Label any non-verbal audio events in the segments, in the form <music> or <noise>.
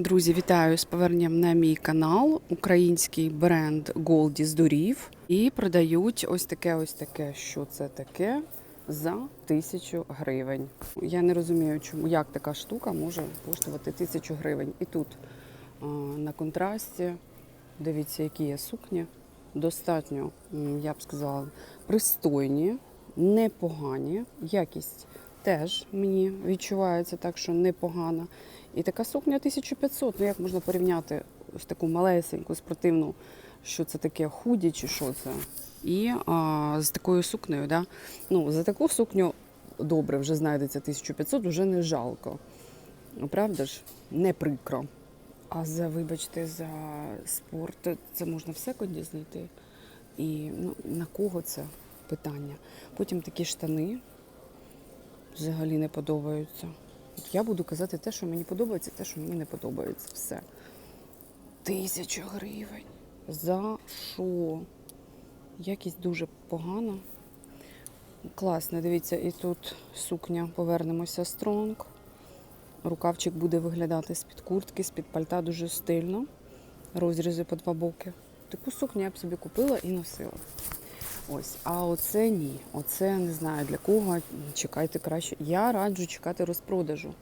Друзі, вітаю з поверненням на мій канал. Український бренд Голді з дурів. І продають ось таке, ось таке. Що це таке? За тисячу гривень. Я не розумію, чому як така штука може коштувати тисячу гривень. І тут на контрасті, дивіться, які є сукні. Достатньо, я б сказала, пристойні, непогані. Якість теж мені відчувається так, що непогана. І така сукня 1500. Ну як можна порівняти ось таку малесеньку спортивну, що це таке худі чи що це? І а, з такою сукнею, да? ну, за таку сукню добре вже знайдеться 1500, вже не жалко. Ну, Правда ж? Не прикро. А за, вибачте, за спорт це можна в секунді знайти. І ну, на кого це питання? Потім такі штани взагалі не подобаються. От я буду казати те, що мені подобається, те, що мені не подобається. Все. Тисяча гривень. За що? Якість дуже погана. Класно, дивіться, і тут сукня, повернемося стронг. Рукавчик буде виглядати з-під куртки, з-під пальта дуже стильно. Розрізи по два боки. Таку сукню я б собі купила і носила. Ось, а оце ні. Оце не знаю для кого. Чекайте краще. Я раджу чекати розпродажу.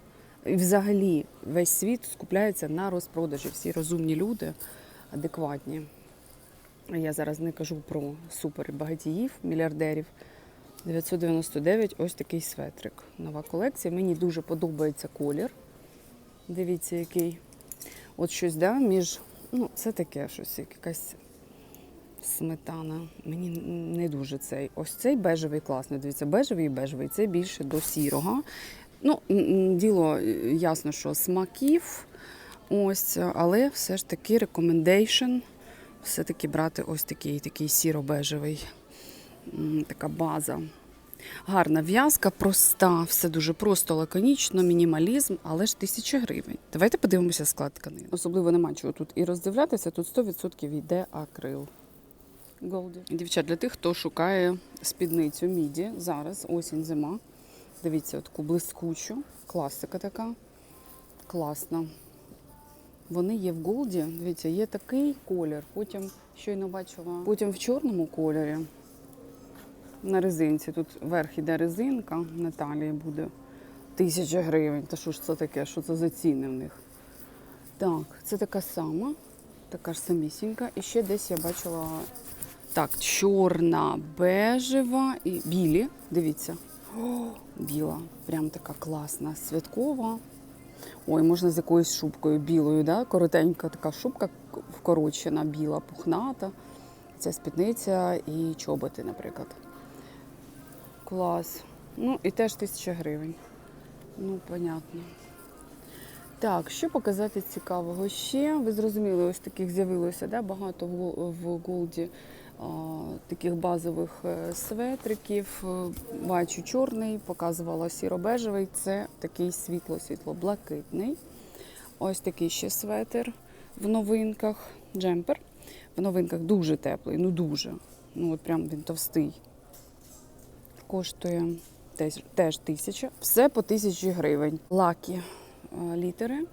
І взагалі весь світ скупляється на розпродажі. Всі розумні люди, адекватні. Я зараз не кажу про супер багатіїв, мільярдерів. 999 ось такий светрик. Нова колекція. Мені дуже подобається колір. Дивіться, який. От щось, да, між. Ну, це таке щось, якась сметана. Мені не дуже цей. Ось цей бежевий класний. Дивіться, бежевий і бежевий. Це більше до сірого. Ну, діло е, ясно, що смаків. Ось, але все ж таки рекомендейшн. Все-таки брати ось такий, такий сіро-бежевий. Така база. Гарна в'язка, проста, все дуже просто, лаконічно, мінімалізм, але ж тисяча гривень. Давайте подивимося склад тканин. Особливо нема чого тут і роздивлятися, тут 100% йде акрил. Голді. Дівчат, для тих, хто шукає спідницю міді, зараз осінь, зима. Дивіться, таку блискучу, класика така. Класна. Вони є в голді. Дивіться, є такий колір. Потім щойно бачила. Потім в чорному кольорі. На резинці. Тут верх іде резинка, на талії буде тисяча гривень. Та що ж це таке? Що це за ціни в них? Так, це така сама, така ж самісінька. І ще десь я бачила так, чорна, бежева і білі. Дивіться. О, біла. Прям така класна, святкова. Ой, можна з якоюсь шубкою білою, да? коротенька така шубка вкорочена, біла, пухната. Це спідниця і чоботи, наприклад. Клас. Ну, і теж тисяча гривень. Ну, понятно. Так, що показати цікавого ще? Ви зрозуміли, ось таких з'явилося да, багато в Голді таких базових е, светриків. Е, Бачу чорний, показувала сіро-бежевий. Це такий світло-світло-блакитний. Ось такий ще светр в новинках. Джемпер. В новинках дуже теплий, ну дуже. Ну от прям він товстий. Коштує теж, теж тисяча. Все по тисячі гривень. Лакі е, літери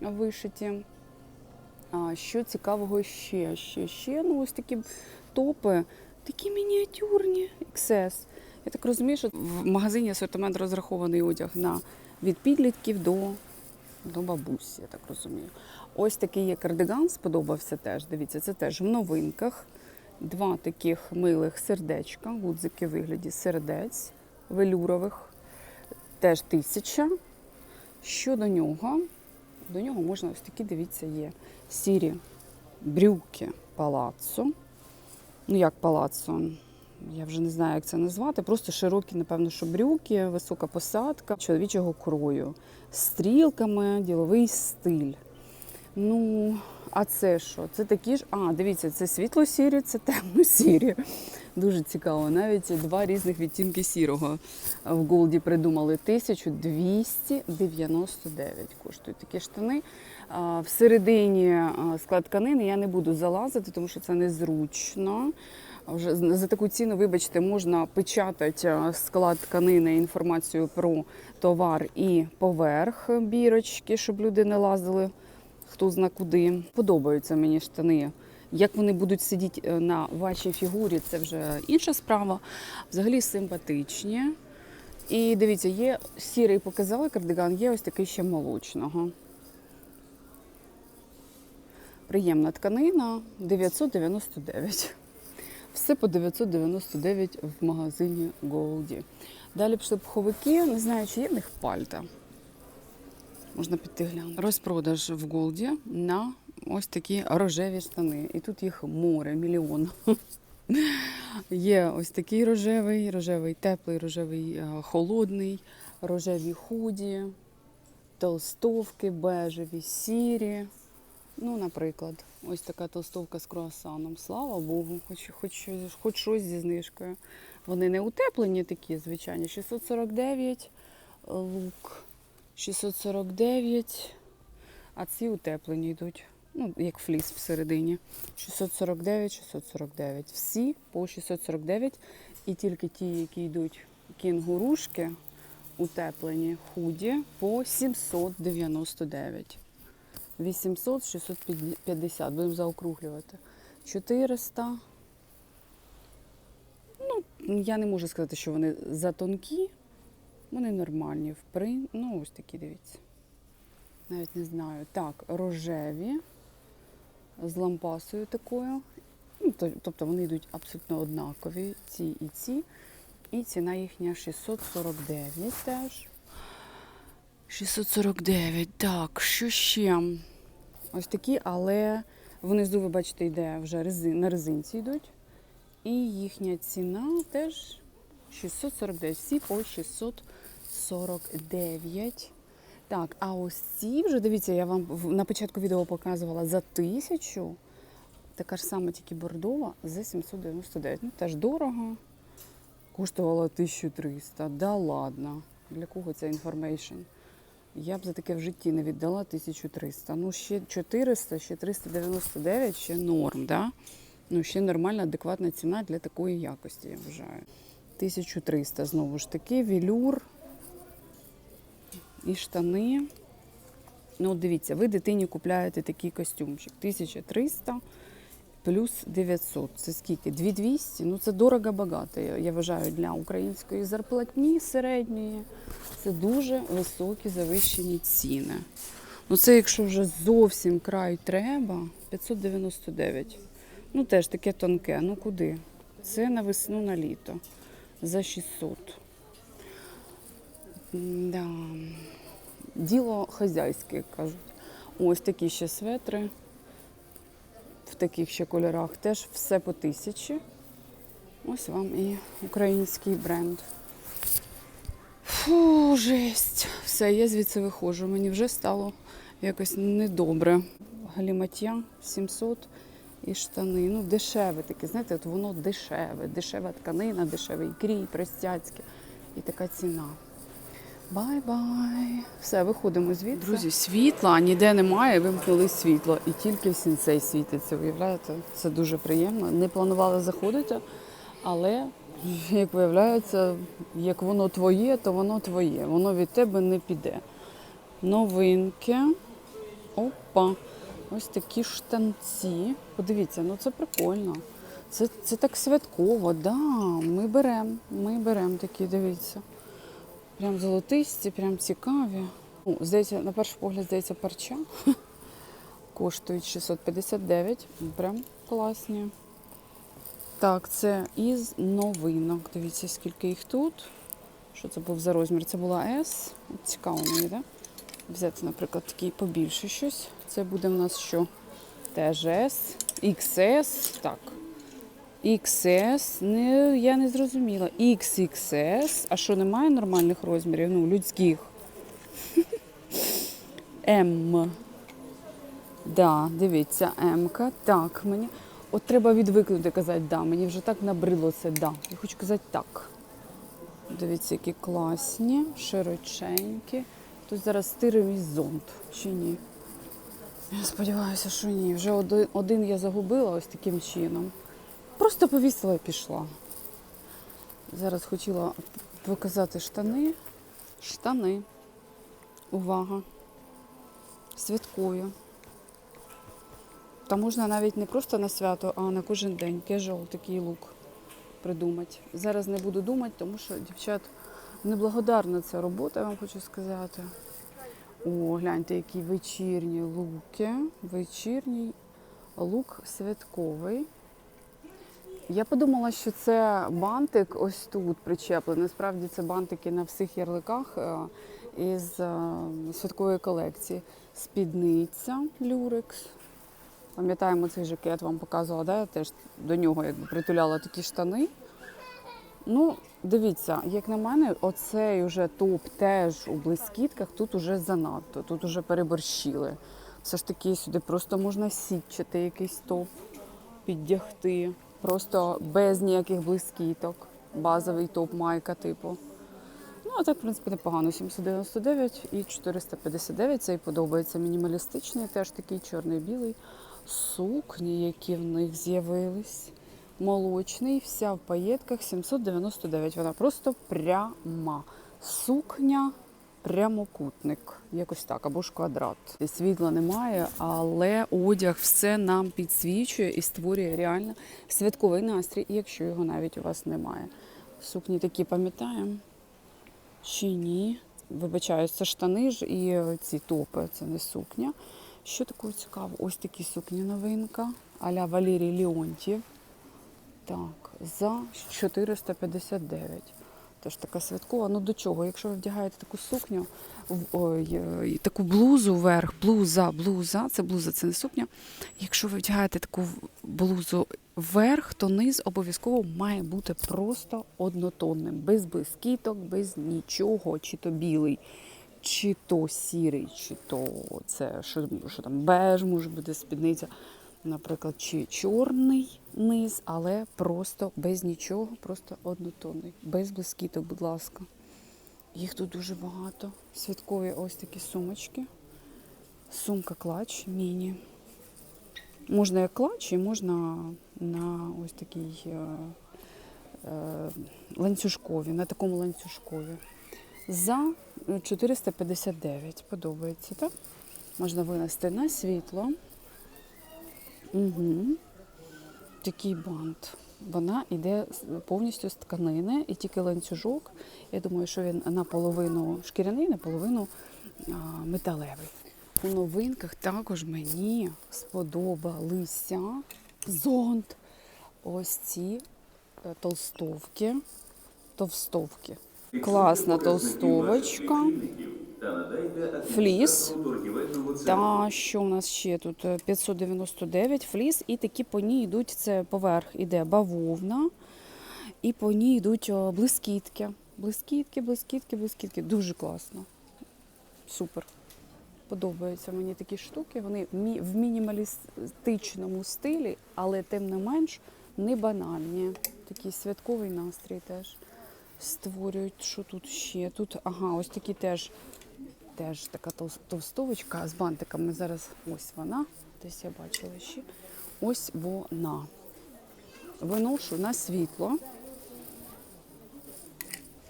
вишиті. А що цікавого ще? Ще, ще, ну ось такі топи, такі мініатюрні XS. Я так розумію, що в магазині асортимент розрахований одяг на від підлітків до, до бабусі, я так розумію. Ось такий є кардиган, сподобався теж. Дивіться, це теж в новинках. Два таких милих сердечка, гудзики в вигляді сердець велюрових. Теж тисяча. Щодо нього, до нього можна ось такі, дивіться, є сірі брюки палаццо. Ну, як палацо. я вже не знаю, як це назвати. Просто широкі, напевно, що брюки, висока посадка чоловічого крою, стрілками, діловий стиль. Ну, а це що? Це такі ж. А, дивіться, це світло-сірі, це темно-сірі. Дуже цікаво. Навіть два різних відтінки сірого в Голді придумали. 1299 коштують такі штани. Всередині склад тканини я не буду залазити, тому що це незручно. Вже за таку ціну, вибачте, можна печатати склад тканини, інформацію про товар і поверх бірочки, щоб люди не лазили хто зна куди. Подобаються мені штани. Як вони будуть сидіти е, на вашій фігурі, це вже інша справа. Взагалі симпатичні. І дивіться, є сірий показали кардиган, є ось такий ще молочного. Приємна тканина 999. Все по 999 в магазині Голді. Далі пішли пуховики. Не знаю, чи є в них пальта. Можна піти глянути. Розпродаж в Голді на ось такі рожеві штани. І тут їх море, мільйон. <laughs> Є ось такий рожевий, рожевий теплий, рожевий е, холодний, рожеві худі, толстовки, бежеві, сірі. Ну, наприклад, ось така толстовка з круасаном. Слава Богу, хоч, хоч, хоч щось зі знижкою. Вони не утеплені такі, звичайні. 649 лук, 649, а ці утеплені йдуть. Ну, як фліс всередині. 649, 649. Всі по 649. І тільки ті, які йдуть кінгурушки, утеплені худі по 799. 800, 650. Будемо заокруглювати. 400. Ну, я не можу сказати, що вони затонкі. Вони нормальні. В при... Ну, ось такі, дивіться. Навіть не знаю. Так, рожеві з лампасою такою. Ну, тобто вони йдуть абсолютно однакові, ці і ці. І ціна їхня 649 теж. 649. Так, що ще? Ось такі, але внизу, ви бачите, йде вже резин, на резинці йдуть. І їхня ціна теж 649. Всі по 649. Так, а ось ці вже, дивіться, я вам на початку відео показувала за тисячу. Така ж сама, тільки бордова за 799. Ну, теж дорого. Коштувала 1300. Да ладно. Для кого ця інформейшн? Я б за таке в житті не віддала 1300. Ну, ще 400, ще 399, ще норм, да? Ну, ще нормальна, адекватна ціна для такої якості, я вважаю. 1300 знову ж таки, велюр і штани. Ну, дивіться, ви дитині купляєте такий костюмчик. 1300 плюс 900. Це скільки? 2200? Ну, це дорого-багато, я вважаю, для української зарплатні середньої. Це дуже високі завищені ціни. Ну, це якщо вже зовсім край треба, 599. Ну, теж таке тонке. Ну куди? Це на весну, на літо. За 600. Да. Діло хазяйське, як кажуть. Ось такі ще светри. В таких ще кольорах теж все по тисячі. Ось вам і український бренд. Фу, жесть. Все, я звідси виходжу. Мені вже стало якось недобре. Галіматя 700 і штани. Ну, дешеве таке, знаєте, от воно дешеве. Дешева тканина, дешевий крій, простяцьке. І така ціна. Бай-бай. Все, виходимо звідси. Друзі, світла ніде немає, вимкнули світло. І тільки в світиться, уявляєте? Це дуже приємно. Не планували заходити, але, як виявляється, як воно твоє, то воно твоє. Воно від тебе не піде. Новинки. Опа. Ось такі штанці. Подивіться, ну це прикольно. Це, це так святково, да. Ми беремо, ми беремо такі, дивіться. Прям золотисті, прям цікаві. Ну, здається, на перший погляд, здається, парча. <laughs> Коштують 659. Прям класні. Так, це із новинок. Дивіться, скільки їх тут. Що це був за розмір? Це була S. Цікаво мені? Да? Взяти, наприклад, такий побільше щось. Це буде в нас що? Теж S, XS. Так. XS, не, я не зрозуміла. XXS, а що немає нормальних розмірів? Ну, людських. <laughs> М. Да, дивіться, М-ка. Так, мені. От треба відвикнути казати да. Мені вже так набридло це да. Я хочу казати так. Дивіться, які класні, широченькі. Тут зараз стирив із зонт, чи ні? Я сподіваюся, що ні. Вже один, я загубила ось таким чином. Просто повісила і пішла. Зараз хотіла показати штани. Штани. Увага. Святкові. Та можна навіть не просто на свято, а на кожен день. Кежуал такий лук придумати. Зараз не буду думати, тому що дівчат неблагодарна ця робота, я вам хочу сказати. О, гляньте, які вечірні луки. Вечірній лук святковий. Я подумала, що це бантик ось тут причеплений. Насправді це бантики на всіх ярликах е, із е, святкової колекції. Спідниця люрекс. Пам'ятаємо цей жакет, вам показувала, да? я теж до нього якби притуляла такі штани. Ну, дивіться, як на мене, оцей уже топ теж у блискітках тут уже занадто, тут уже переборщили. Все ж таки сюди просто можна сітчати якийсь топ, піддягти. Просто без ніяких блискіток. Базовий топ майка, типу. Ну, а так, в принципі, непогано. 799 і 459. Цей подобається мінімалістичний, теж такий чорний-білий. Сукні, які в них з'явились. Молочний, вся в паєтках 799. Вона просто пряма. Сукня прямокутник. Якось так, або ж квадрат. Світла немає, але одяг все нам підсвічує і створює реально святковий настрій, якщо його навіть у вас немає. Сукні такі пам'ятаємо. Чи ні? Вибачаюсь, це штани ж і ці топи, це не сукня. Що такого цікавого? Ось такі сукні новинка. Аля Валерій Леонтьєв. Так, за 459. Теж така святкова. Ну до чого? Якщо ви вдягаєте таку сукню, ой, таку блузу вверх, блуза, блуза, це блуза, це не сукня. Якщо ви вдягаєте таку блузу вверх, то низ обов'язково має бути просто однотонним, без блискіток, без нічого, чи то білий, чи то сірий, чи то це що, що там беж може бути спідниця наприклад, чи чорний низ, але просто без нічого, просто однотонний, без блискіток, будь ласка. Їх тут дуже багато. Святкові ось такі сумочки. Сумка клач, міні. Можна як клач, і можна на ось такій е, е, ланцюжкові, на такому ланцюжкові. За 459 подобається, так? Можна винести на світло. Угу. Такий бант. Вона йде повністю з тканини і тільки ланцюжок. Я думаю, що він наполовину шкіряний, наполовину металевий. У новинках також мені сподобалися зонт. Ось ці е, толстовки. Товстовки. Класна толстовочка. Фліс. Та що у нас ще тут? Е, 599 фліс, і такі по ній йдуть, це поверх іде бавовна, і по ній йдуть блискітки. Блискітки, блискітки, блискітки. Дуже класно. Супер. Подобаються мені такі штуки. Вони в мінімалістичному стилі, але тим не менш не банальні. Такий святковий настрій теж створюють. Що тут ще? Тут, ага, ось такі теж теж така товс- товстовочка з бантиками. Зараз ось вона. Десь я бачила ще. Ось вона. Виношу на світло.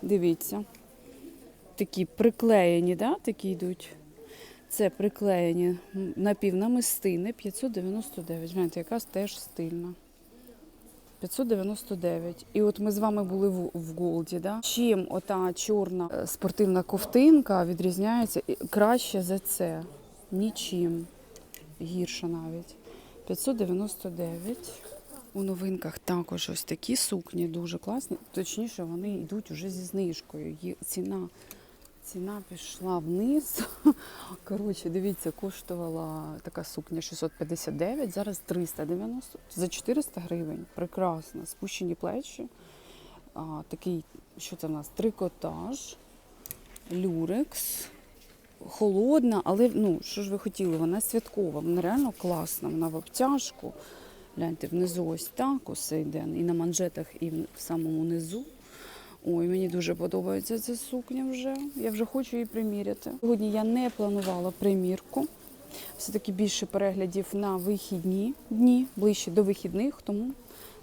Дивіться. Такі приклеєні, да? такі йдуть. Це приклеєні напівнамистини 599. Знаєте, яка теж стильна. 599. І от ми з вами були в, в Голді. Да? Чим ота чорна е, спортивна ковтинка відрізняється краще за це? Нічим. Гірше навіть. 599. У новинках також ось такі сукні дуже класні. Точніше, вони йдуть уже зі знижкою. Є ціна. Ціна пішла вниз. <laughs> Коротше, дивіться, коштувала така сукня 659, зараз 390 за 400 гривень. Прекрасно. Спущені плечі. А, такий, що це в нас? Трикотаж, люрекс. Холодна, але ну, що ж ви хотіли? Вона святкова, вона реально класна, вона в обтяжку. Гляньте, внизу ось так усе йде, і на манжетах, і в самому низу. Ой, мені дуже подобається ця сукня вже. Я вже хочу її приміряти. Сьогодні я не планувала примірку. Все-таки більше переглядів на вихідні дні, ближче до вихідних. Тому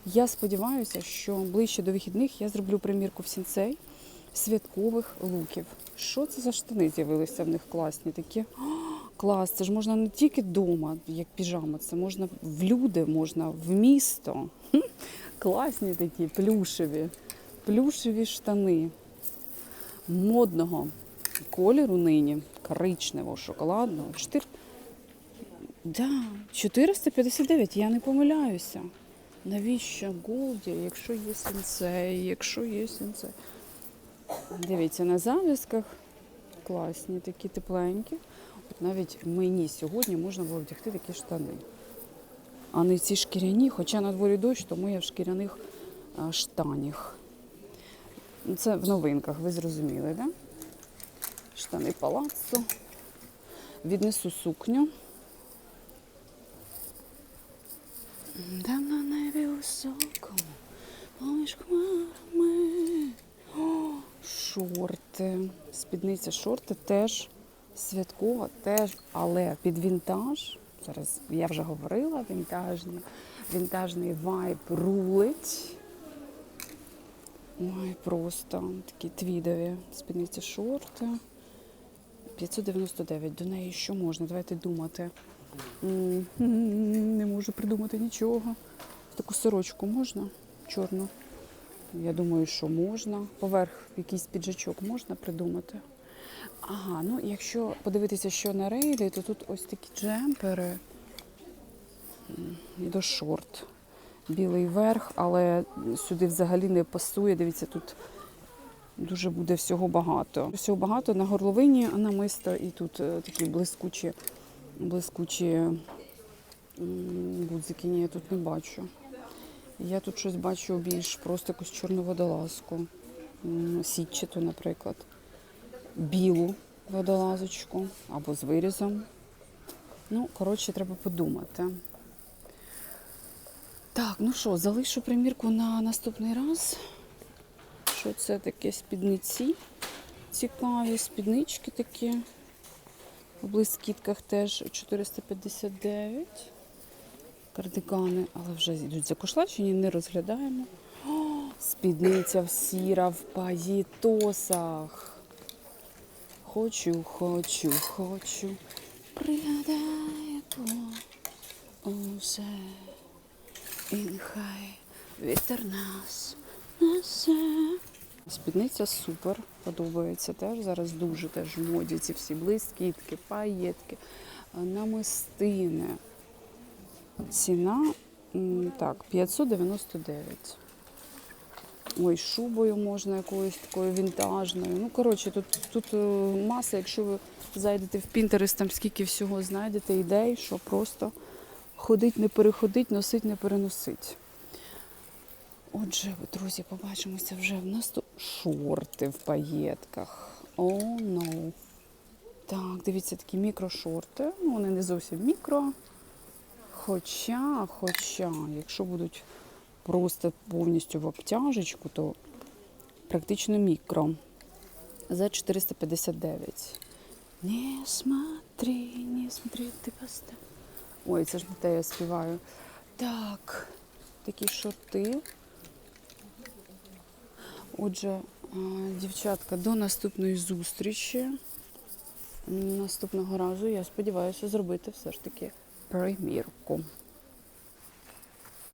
я сподіваюся, що ближче до вихідних я зроблю примірку в сінцей святкових луків. Що це за штани з'явилися в них класні такі? Клас, це ж можна не тільки вдома, як піжама, це можна в люди, можна в місто. Класні такі плюшеві, плюшеві штани модного кольору нині, коричневого, шоколадного. 4... Да, 459, я не помиляюся. Навіщо Голді, якщо є сенсей, якщо є сенсей? Дивіться, на зав'язках класні, такі тепленькі. От навіть мені сьогодні можна було вдягти такі штани. А не ці шкіряні, хоча на дворі дощ, тому я в шкіряних штанях. Це в новинках, ви зрозуміли. Да? Штани палаццо. Віднесу сукню. На небі високому, поміж хмарами. Шорти. Спідниця шорти теж святкова, теж, але під вінтаж. Зараз я вже говорила, вінтажний, вінтажний вайб рулить. Ой, просто такі твідові спідниці шорти. 599. До неї що можна? Давайте думати. Не можу придумати нічого. Таку сорочку можна? Чорну. Я думаю, що можна. Поверх якийсь піджачок можна придумати. Ага, ну якщо подивитися, що на рейлі, то тут ось такі джемпери М, до шорт. Білий верх, але сюди взагалі не пасує. Дивіться, тут дуже буде всього багато. Всього багато на горловині намисто і тут е, такі блискучі, блискучі гудзики. Ні, я тут не бачу. Я тут щось бачу більш просто якусь чорну водолазку. Сітчату, наприклад. Білу водолазочку або з вирізом. Ну, коротше, треба подумати. Так, ну що, залишу примірку на наступний раз. Що це таке спідниці? Цікаві спіднички такі. В блискітках теж 459. Кардигани, але вже йдуть закошлачені, не розглядаємо. О, спідниця в сіра в паїтосах. Хочу, хочу, хочу. Пригадаю усе. І нехай вітер нас несе. Спідниця супер, подобається теж. Зараз дуже теж в моді ці всі блискітки, паєтки, намистини. Ціна так, 599. Ой, шубою можна якоюсь такою вінтажною. Ну, коротше, тут, тут е, маса, якщо ви зайдете в Pinterest, там скільки всього знайдете ідей, що просто ходить, не переходить, носить, не переносить. Отже, друзі, побачимося вже в наступ... Шорти в паєтках. О, oh, no. Так, дивіться, такі мікрошорти. Вони не зовсім мікро. Хоча, хоча, якщо будуть просто повністю в обтяжечку, то практично мікро. За 459. Не смотри, не смотри, ти поста. Ой, це ж не те я співаю. Так, такі шорти. Отже, дівчатка, до наступної зустрічі. Наступного разу я сподіваюся зробити все ж таки примірку.